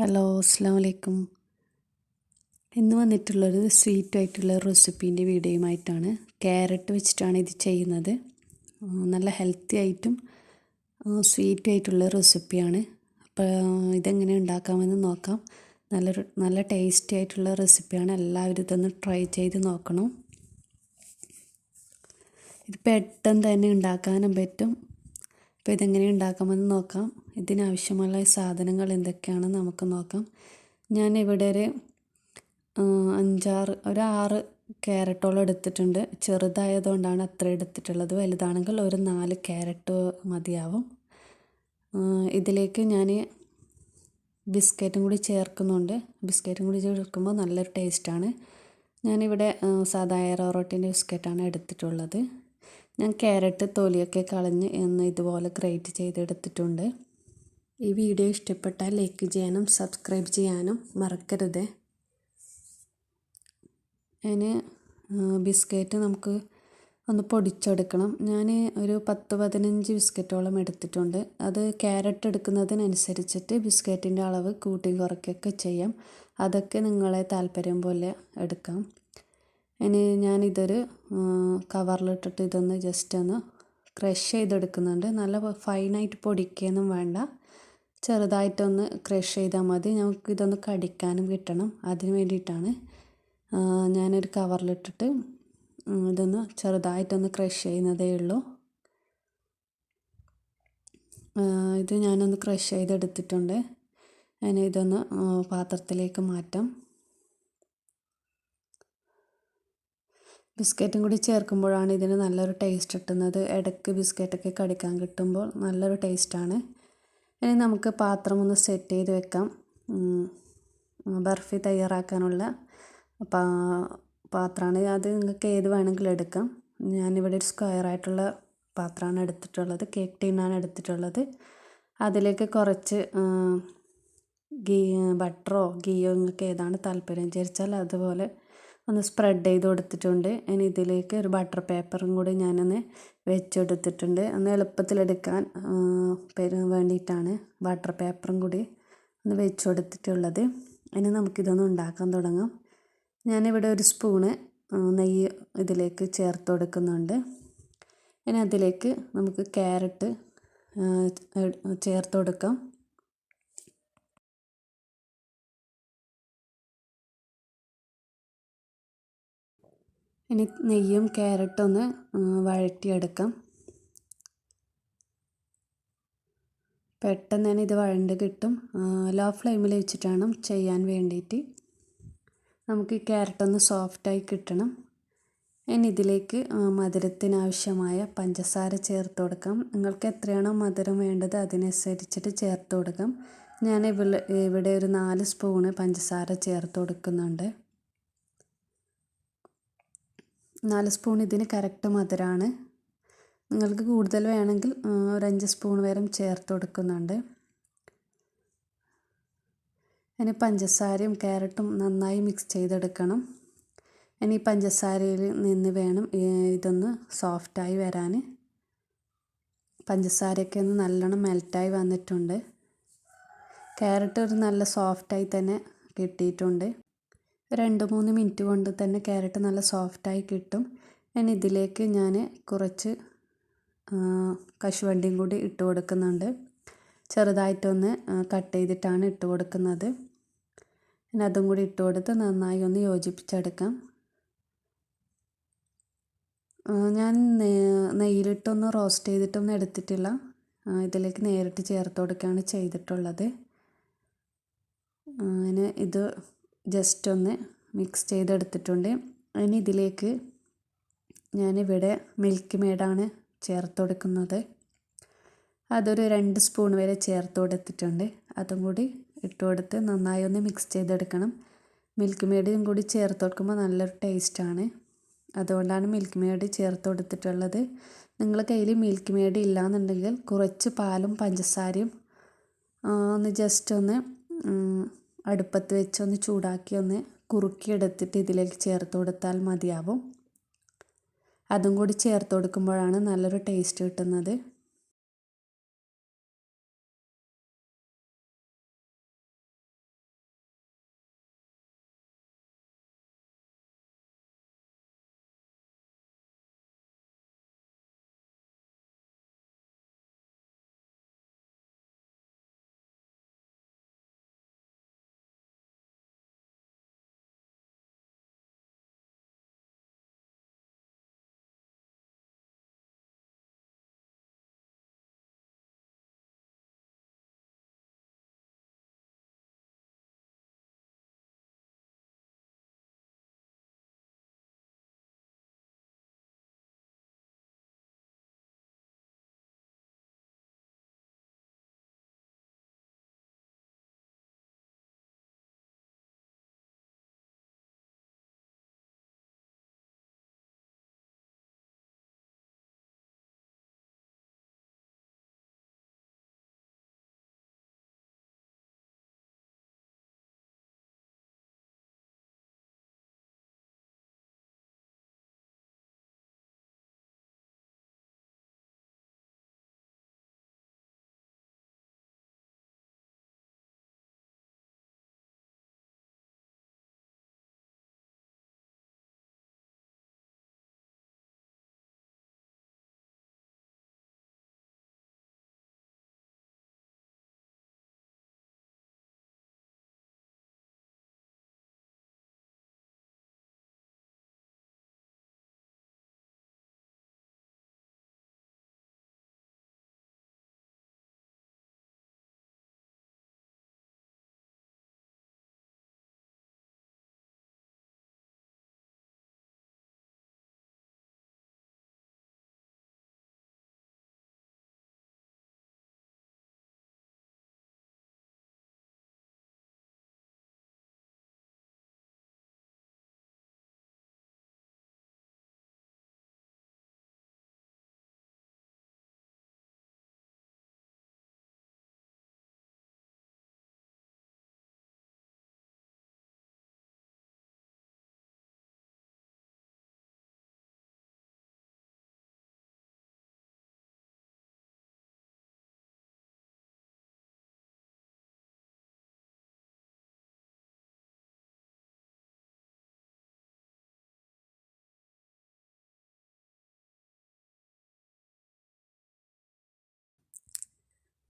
Hello അസ്സാം വലൈക്കും ഇന്ന് വന്നിട്ടുള്ളത് സ്വീറ്റ് ആയിട്ടുള്ള റെസിപ്പീന്റെ വീഡിയോയുമായിട്ടാണ്. ക്യാരറ്റ് വെച്ചിട്ടാണ് ഇത് ചെയ്യുന്നത്. നല്ല ഹെൽത്തി ആയിട്ടും സ്വീറ്റ് ആയിട്ടുള്ള റെസിപ്പിയാണ്. അപ്പോൾ ഇതെങ്ങനെ ഉണ്ടാക്കാമെന്ന് നോക്കാം. നല്ലൊരു നല്ല ടേസ്റ്റി ആയിട്ടുള്ള റെസിപ്പിയാണ്. എല്ലാവരും ഇതൊന്ന് ട്രൈ ചെയ്ത് നോക്കണം. ഇത് പെട്ടെന്ന് തന്നെ ഉണ്ടാക്കാനും പറ്റും. അപ്പോൾ ഇതെങ്ങനെ ഉണ്ടാക്കാമെന്ന് നോക്കാം. ഇതിനാവശ്യമുള്ള സാധനങ്ങൾ എന്തൊക്കെയാണെന്ന് നമുക്ക് നോക്കാം. ഞാൻ ഇവിടെ ഒരു അഞ്ചാറ് ഒരു ആറ് ക്യാരറ്റോളം എടുത്തിട്ടുണ്ട്. ചെറുതായതുകൊണ്ടാണ് അത്ര എടുത്തിട്ടുള്ളത്. വലുതാണെങ്കിൽ ഒരു നാല് ക്യാരറ്റ് മതിയാവും. ഇതിലേക്ക് ഞാൻ ബിസ്ക്കറ്റും കൂടി ചേർക്കുന്നുണ്ട്. ബിസ്ക്കറ്റും കൂടി ചേർക്കുമ്പോൾ നല്ലൊരു ടേസ്റ്റാണ്. ഞാനിവിടെ സാധാ എയറോ റോട്ടിന്റെ ബിസ്ക്കറ്റാണ് എടുത്തിട്ടുള്ളത്. ഞാൻ ക്യാരറ്റ് തൊലിയൊക്കെ കളഞ്ഞ് എന്ന് ഇതുപോലെ ഗ്രേറ്റ് ചെയ്തെടുത്തിട്ടുണ്ട്. ഈ വീഡിയോ ഇഷ്ടപ്പെട്ടാൽ ലൈക്ക് ചെയ്യാനും സബ്സ്ക്രൈബ് ചെയ്യാനും മറക്കരുത്. അതിന് ബിസ്ക്കറ്റ് നമുക്ക് ഒന്ന് പൊടിച്ചെടുക്കണം. ഞാൻ ഒരു പത്ത് പതിനഞ്ച് ബിസ്ക്കറ്റോളം എടുത്തിട്ടുണ്ട്. അത് ക്യാരറ്റ് എടുക്കുന്നതിനനുസരിച്ചിട്ട് ബിസ്ക്കറ്റിന്റെ അളവ് കൂട്ടി കുറയ്ക്കുകയൊക്കെ ചെയ്യാം. അതൊക്കെ നിങ്ങളെ താല്പര്യം പോലെ എടുക്കാം. ഇനി ഞാനിതൊരു കവറിലിട്ടിട്ട് ഇതൊന്ന് ജസ്റ്റ് ഒന്ന് ക്രഷ് ചെയ്തെടുക്കുന്നുണ്ട്. നല്ല ഫൈനായിട്ട് പൊടിക്കുകയൊന്നും വേണ്ട. ചെറുതായിട്ടൊന്ന് ക്രഷ് ചെയ്താൽ മതി. നമുക്ക് ഇതൊന്ന് കടിക്കാനും കിട്ടണം. അതിന് വേണ്ടിയിട്ടാണ് ഞാനൊരു കവറിലിട്ടിട്ട് ഇതൊന്ന് ചെറുതായിട്ടൊന്ന് ക്രഷ് ചെയ്യുന്നതേ ഉള്ളൂ. ഇത് ഞാനൊന്ന് ക്രഷ് ചെയ്തെടുത്തിട്ടുണ്ട്. ഇനി ഇതൊന്ന് പാത്രത്തിലേക്ക് മാറ്റാം. ബിസ്ക്കറ്റും കൂടി ചേർക്കുമ്പോഴാണ് ഇതിന് നല്ലൊരു ടേസ്റ്റ് കിട്ടുന്നത്. ഇടയ്ക്ക് ബിസ്ക്കറ്റൊക്കെ കടിക്കാൻ കിട്ടുമ്പോൾ നല്ലൊരു ടേസ്റ്റാണ് ഇനി നമുക്ക് പാത്രം ഒന്ന് സെറ്റ് ചെയ്ത് വെക്കാം. ബർഫി തയ്യാറാക്കാനുള്ള പാ പാത്രമാണ്. അത് നിങ്ങൾക്ക് ഏത് വേണമെങ്കിലും എടുക്കാം. ഞാനിവിടെ ഒരു സ്ക്വയർ ആയിട്ടുള്ള പാത്രമാണ് എടുത്തിട്ടുള്ളത്. കേക്ക് ടീനാണ് എടുത്തിട്ടുള്ളത്. അതിലേക്ക് കുറച്ച് ഗീ ബട്ടറോ ഗീയോ നിങ്ങൾക്ക് ഏതാണ് താല്പര്യം വിചാരിച്ചാൽ അതുപോലെ ഒന്ന് സ്പ്രെഡ് ചെയ്ത് കൊടുത്തിട്ടുണ്ട്. ഇനി ഇതിലേക്ക് ഒരു ബട്ടർ പേപ്പറും കൂടി ഞാനൊന്ന് വെച്ചെടുത്തിട്ടുണ്ട്. ഒന്ന് എളുപ്പത്തിലെടുക്കാൻ വേണ്ടിയിട്ടാണ് ബട്ടർ പേപ്പറും കൂടി ഒന്ന് വെച്ച് കൊടുത്തിട്ടുള്ളത് ഇനി നമുക്കിതൊന്ന് ഉണ്ടാക്കാൻ തുടങ്ങാം. ഞാനിവിടെ ഒരു സ്പൂണ് നെയ്യ് ഇതിലേക്ക് ചേർത്ത് കൊടുക്കുന്നുണ്ട്. ഇനി അതിലേക്ക് നമുക്ക് ക്യാരറ്റ് ചേർത്ത് കൊടുക്കാം. ഇനി നെയ്യും ക്യാരറ്റും ഒന്ന് വഴറ്റിയെടുക്കാം. പെട്ടെന്ന് തന്നെ ഇത് വഴണ്ട് കിട്ടും. ലോ ഫ്ലെയിമിൽ വെച്ചിട്ടാണ് ചെയ്യാൻ വേണ്ടിയിട്ട് നമുക്ക് ഈ ക്യാരറ്റ് ഒന്ന് സോഫ്റ്റായി കിട്ടണം. ഇനി ഇതിലേക്ക് മധുരത്തിനാവശ്യമായ പഞ്ചസാര ചേർത്ത് കൊടുക്കാം. നിങ്ങൾക്ക് എത്രയാണോ മധുരം വേണ്ടത് അതിനനുസരിച്ചിട്ട് ചേർത്ത് കൊടുക്കാം. ഞാൻ ഇവിടെ ഒരു നാല് സ്പൂണ് പഞ്ചസാര ചേർത്ത് കൊടുക്കുന്നുണ്ട്. നാല് സ്പൂൺ ഇതിന് കറക്റ്റ് മധുരമാണ് നിങ്ങൾക്ക് കൂടുതൽ വേണമെങ്കിൽ അഞ്ച് സ്പൂൺ വരെ ചേർത്ത് കൊടുക്കുന്നുണ്ട്. ഇനി പഞ്ചസാരയും ക്യാരറ്റും നന്നായി മിക്സ് ചെയ്തെടുക്കണം. ഇനി പഞ്ചസാരയിൽ നിന്ന് വേണം ഇതൊന്ന് സോഫ്റ്റായി വരാൻ. പഞ്ചസാരയൊക്കെ ഒന്ന് നല്ലോണം മെൽറ്റായി വന്നിട്ടുണ്ട്. ക്യാരറ്റ് ഒരു നല്ല സോഫ്റ്റായി തന്നെ കിട്ടിയിട്ടുണ്ട്. രണ്ട് മൂന്ന് മിനിറ്റ് കൊണ്ട് തന്നെ ക്യാരറ്റ് നല്ല സോഫ്റ്റായി കിട്ടും. ഞാൻ ഇതിലേക്ക് ഞാൻ കുറച്ച് കശുവണ്ടിയും കൂടി ഇട്ട് കൊടുക്കുന്നുണ്ട്. ചെറുതായിട്ടൊന്ന് കട്ട് ചെയ്തിട്ടാണ് ഇട്ട് കൊടുക്കുന്നത്. പിന്നെ അതും കൂടി ഇട്ട് കൊടുത്ത് നന്നായി ഒന്ന് യോജിപ്പിച്ചെടുക്കാം. ഞാൻ നെയ്യിലിട്ടൊന്ന് റോസ്റ്റ് ചെയ്തിട്ടൊന്നും എടുത്തിട്ടില്ല. ഇതിലേക്ക് നേരിട്ട് ചേർത്ത് കൊടുക്കുകയാണ് ചെയ്തിട്ടുള്ളത്. അങ്ങനെ ഇത് ജസ്റ്റ് ഒന്ന് മിക്സ് ചെയ്തെടുത്തിട്ടുണ്ട്. ഇനി ഇതിലേക്ക് ഞാനിവിടെ മിൽക്ക് മേഡാണ് ചേർത്ത് കൊടുക്കുന്നത് അതൊരു രണ്ട് സ്പൂൺ വരെ ചേർത്ത് കൊടുത്തിട്ടുണ്ട് അതും കൂടി ഇട്ട് കൊടുത്ത് നന്നായി ഒന്ന് മിക്സ് ചെയ്തെടുക്കണം. മിൽക്ക് മേഡും കൂടി ചേർത്ത് കൊടുക്കുമ്പോൾ നല്ലൊരു ടേസ്റ്റാണ്. അതുകൊണ്ടാണ് മിൽക്ക് മേഡ് ചേർത്ത് കൊടുത്തിട്ടുള്ളത് നിങ്ങൾ കയ്യിൽ മിൽക്ക് മേഡ് ഇല്ലയെന്നുണ്ടെങ്കിൽ കുറച്ച് പാലും പഞ്ചസാരയും ഒന്ന് ജസ്റ്റ് ഒന്ന് അടുപ്പത്ത് വെച്ച് ഒന്ന് ചൂടാക്കി ഒന്ന് കുറുക്കിയെടുത്തിട്ട് ഇതിലേക്ക് ചേർത്ത് കൊടുത്താൽ മതിയാവും. അതും കൂടി ചേർത്ത് കൊടുക്കുമ്പോഴാണ് നല്ലൊരു ടേസ്റ്റ് കിട്ടുന്നത്.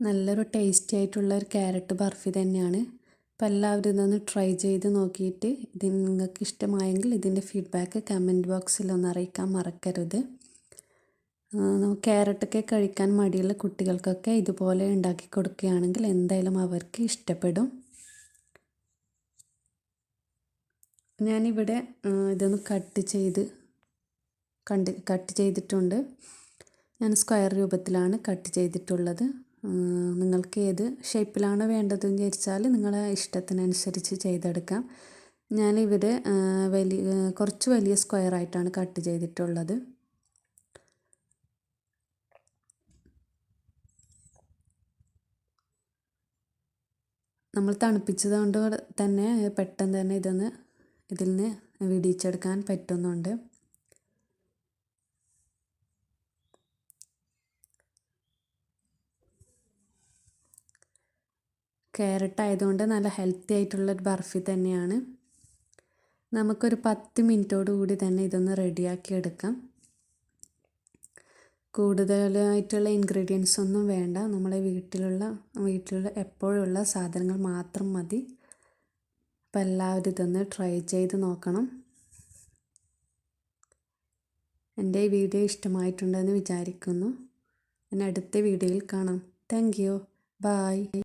നല്ലൊരു ടേസ്റ്റി ആയിട്ടുള്ള ഒരു ക്യാരറ്റ് ബർഫി തന്നെയാണ്. അപ്പോൾ എല്ലാവരും ഇതൊന്ന് ട്രൈ ചെയ്ത് നോക്കിയിട്ട് ഇത് നിങ്ങൾക്ക് ഇഷ്ടമായെങ്കിൽ ഇതിന്റെ ഫീഡ്ബാക്ക് കമന്റ് ബോക്സിൽ ഒന്ന് അറിയിക്കാൻ മറക്കരുത്. ക്യാരറ്റൊക്കെ കഴിക്കാൻ മടിയുള്ള കുട്ടികൾക്കൊക്കെ ഇതുപോലെ ഉണ്ടാക്കി കൊടുക്കുകയാണെങ്കിൽ എന്തായാലും അവർക്ക് ഇഷ്ടപ്പെടും. ഞാനിവിടെ ഇതൊന്ന് കട്ട് ചെയ്ത് കണ്ട് കട്ട് ചെയ്തിട്ടുണ്ട്. ഞാൻ സ്ക്വയർ രൂപത്തിലാണ് കട്ട് ചെയ്തിട്ടുള്ളത്. നിങ്ങൾക്ക് ഏത് ഷേപ്പിലാണ് വേണ്ടതെന്ന് വിചാരിച്ചാൽ നിങ്ങളെ ഇഷ്ടത്തിനനുസരിച്ച് ചെയ്തെടുക്കാം. ഞാനിവിടെ വലിയ കുറച്ച് വലിയ സ്ക്വയർ ആയിട്ടാണ് കട്ട് ചെയ്തിട്ടുള്ളത്. നമ്മൾ തണുപ്പിച്ചത് കൊണ്ട് തന്നെ പെട്ടെന്ന് തന്നെ ഇതൊന്ന് ഇതിൽ നിന്ന് വിടിയിച്ചെടുക്കാൻ പറ്റുന്നുണ്ട്. ക്യാരറ്റ് ആയതുകൊണ്ട് നല്ല ഹെൽത്തി ആയിട്ടുള്ള ഒരു ബർഫി തന്നെയാണ്. നമുക്കൊരു പത്ത് മിനിറ്റോട് കൂടി തന്നെ ഇതൊന്ന് റെഡിയാക്കി എടുക്കാം. കൂടുതലായിട്ടുള്ള ഇൻഗ്രീഡിയൻസ് ഒന്നും വേണ്ട. നമ്മളെ വീട്ടിലുള്ള വീട്ടിലുള്ള എപ്പോഴുള്ള സാധനങ്ങൾ മാത്രം മതി. അപ്പോൾ എല്ലാവരും ഇതൊന്ന് ട്രൈ ചെയ്ത് നോക്കണം. എന്റെ ഈ വീഡിയോ ഇഷ്ടമായിട്ടുണ്ടെന്ന് വിചാരിക്കുന്നു. ഞാൻ അടുത്ത വീഡിയോയിൽ കാണാം. Thank you. ബായ്.